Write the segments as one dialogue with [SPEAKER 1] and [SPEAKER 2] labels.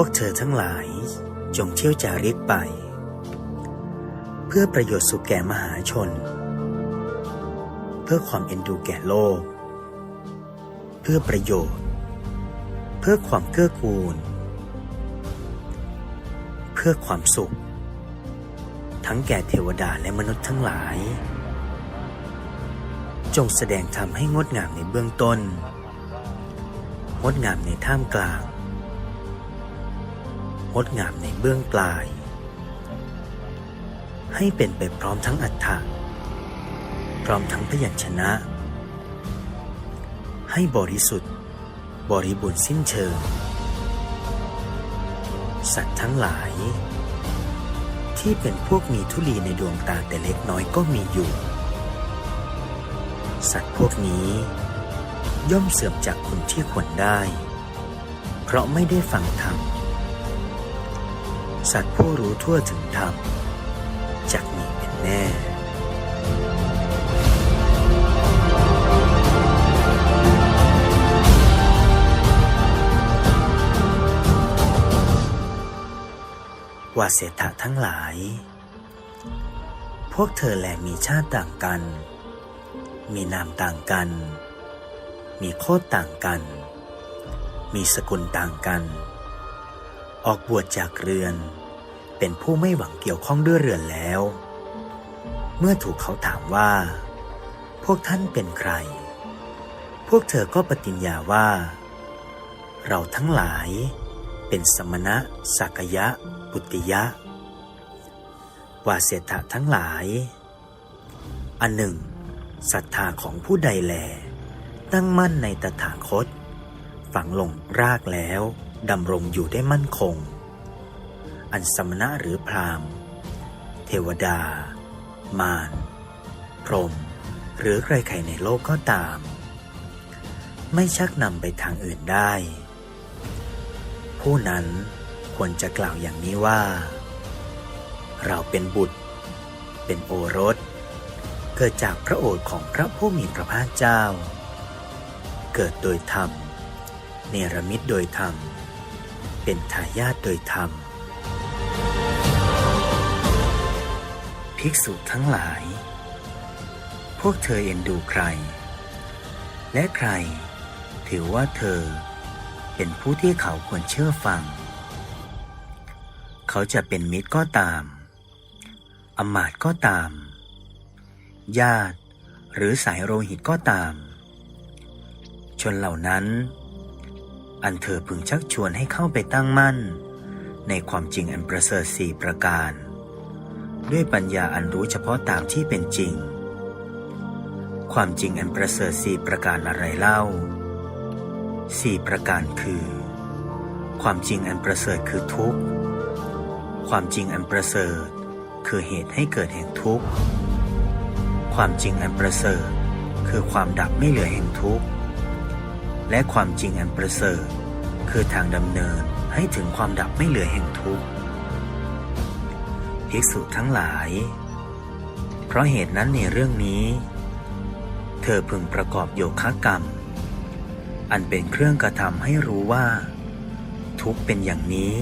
[SPEAKER 1] วกเธอทั้งหลายจงเที่ยวจาริกไป เพื่อประโยชน์สุขแก่มหาชน เพื่อความเอ็นดูแก่โลก เพื่อประโยชน์ เพื่อความเกื้อกูล เพื่อความสุข ทั้งแก่เทวดาและมนุษย์ทั้งหลาย จงแสดงธรรมให้งดงามในเบื้องต้น งดงามในท่ามกลาง งดงามในเบื้องปลาย ให้เป็นไปพร้อมทั้งอัฏฐะพร้อมทั้งพยัญชนะ ให้บริสุทธิ์ บริบูรณ์สิ้นเชิง สัตว์ทั้งหลาย ที่เป็นพวกมีทุลีในดวงตาแต่เล็กน้อยก็มีอยู่ สัตว์พวกนี้ย่อมเสื่อมจากคุณที่ควรได้ เพราะไม่ได้ฟังธรรม สัตว์ผู้รู้ทั่วถึงธรรมจักมีเป็นแน่ว่าเศรษฐะทั้งหลาย พวกเธอแลมีชาติต่างกัน มีนามต่างกัน มีโคตต่างกัน มีสกุลต่างกัน ออกบวชจากเรือน เป็นผู้ไม่หวังเกี่ยวข้องด้วยเรือนแล้ว เมื่อถูกเขาถามว่า พวกท่านเป็นใคร พวกเธอก็ปฏิญญาว่า เราทั้งหลายเป็นสมณะสักยะปุตติยะวาเศรษฐะทั้งหลาย อันหนึ่งศรัทธาของผู้ใดแล ตั้งมั่นในตถาคต ฝังลงรากแล้วดำรงอยู่ได้มั่นคง อันสมณะหรือพราหมณ์ เทวดา มารพรหมหรือใครๆในโลกก็ตาม ไม่ชักนำไปทางอื่นได้ ผู้นั้นควรจะกล่าวอย่างนี้ว่า เราเป็นบุตร เป็นโอรส เกิดจากพระโอษฐ์ของพระผู้มีพระภาคเจ้า เกิดโดยธรรม เนรมิตโดยธรรม เป็นทายาทโดยธรรม ภิกษุทั้งหลาย พวกเธอเอ็นดูใคร และใคร ถือว่าเธอ เป็นผู้ที่เขาควรเชื่อฟัง เขาจะเป็นมิตรก็ตาม อมาตก็ตาม ญาติหรือสายโลหิตก็ตาม ชนเหล่านั้น อันเธอพึงชักชวนให้เข้าไปตั้งมั่น ในความจริงอันประเสริฐสี่ประการ ด้วยปัญญาอันรู้เฉพาะตามที่เป็นจริง ความจริงอันประเสริฐสี่ประการอะไรเล่าสี่ประการคือ ความจริงอันประเสริฐคือทุกข์ ความจริงอันประเสริฐคือเหตุให้เกิดแห่งทุกข์ ความจริงอันประเสริฐคือความดับไม่เหลือแห่งทุกข์ และความจริงอันประเสริฐคือทางดำเนินให้ถึงความดับไม่เหลือแห่งทุกข์ ภิกษุทั้งหลาย เพราะเหตุนั้นในเรื่องนี้ เธอพึงประกอบโยคะกรรม อันเป็นเครื่องกระทำให้รู้ว่า ทุกเป็นอย่างนี้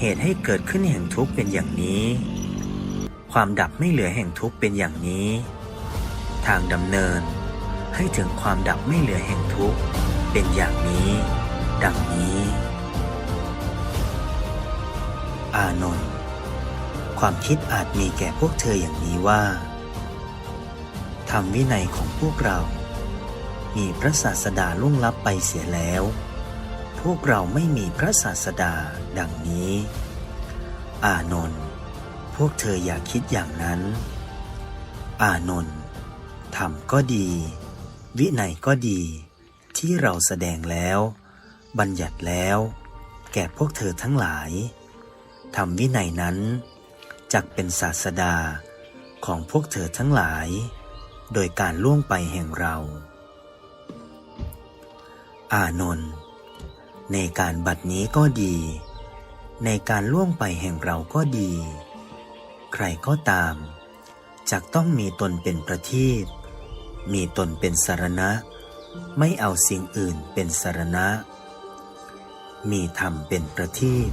[SPEAKER 1] เหตุให้เกิดขึ้นแห่งทุกเป็นอย่างนี้ ความดับไม่เหลือแห่งทุกเป็นอย่างนี้ ทางดำเนินให้ถึงความดับไม่เหลือแห่งทุกเป็นอย่างนี้ ดังนี้ อานนท์ ความคิดอาจมีแก่พวกเธออย่างนี้ว่าธรรมวินัยของพวกเรา มีพระศาสดาล่วงลับไปเสียแล้ว พวกเราไม่มีพระศาสดาดังนี้ อานนท์พวกเธออย่าคิดอย่างนั้น อานนท์ธรรมก็ดี วินัยก็ดี ที่เราแสดงแล้ว บัญญัติแล้ว แก่พวกเธอทั้งหลายธรรมวินัยนั้น จักเป็นศาสดาของพวกเธอทั้งหลาย โดยการล่วงไปแห่งเรา อานนท์ในการบัดนี้ก็ดี ในการล่วงไปแห่งเราก็ดี ใครก็ตามจักต้องมีตนเป็นประทีปมีตนเป็นสารณะ ไม่เอาสิ่งอื่นเป็นสารณะ มีธรรมเป็นประทีป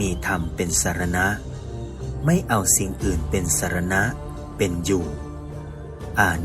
[SPEAKER 1] มีธรรมเป็นสารณะ ไม่เอาสิ่งอื่นเป็นสารณะเป็นอยู่ อ่าน